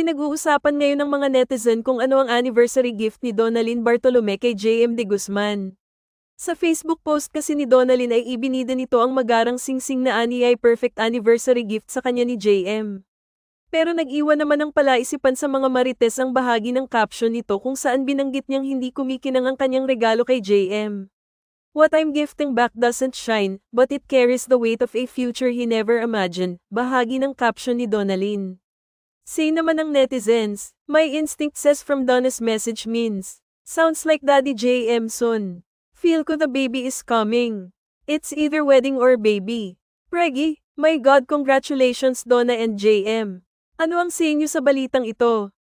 Pinag-uusapan ngayon ng mga netizen kung ano ang anniversary gift ni Donalyn Bartolome kay JM de Guzman. Sa Facebook post kasi ni Donalyn ay ibinida nito ang magarang singsing na ani ay perfect anniversary gift sa kanya ni JM. Pero nag-iwan naman ng palaisipan sa mga marites ang bahagi ng caption nito kung saan binanggit niyang hindi kumikinang ang kanyang regalo kay JM. What I'm gifting back doesn't shine, but it carries the weight of a future he never imagined, bahagi ng caption ni Donalyn. Say naman ng netizens, my instinct says from Donna's message means, sounds like Daddy JM soon. Feel ko the baby is coming. It's either wedding or baby. Preggy, my God congratulations Donna and JM. Ano ang say niyo sa balitang ito?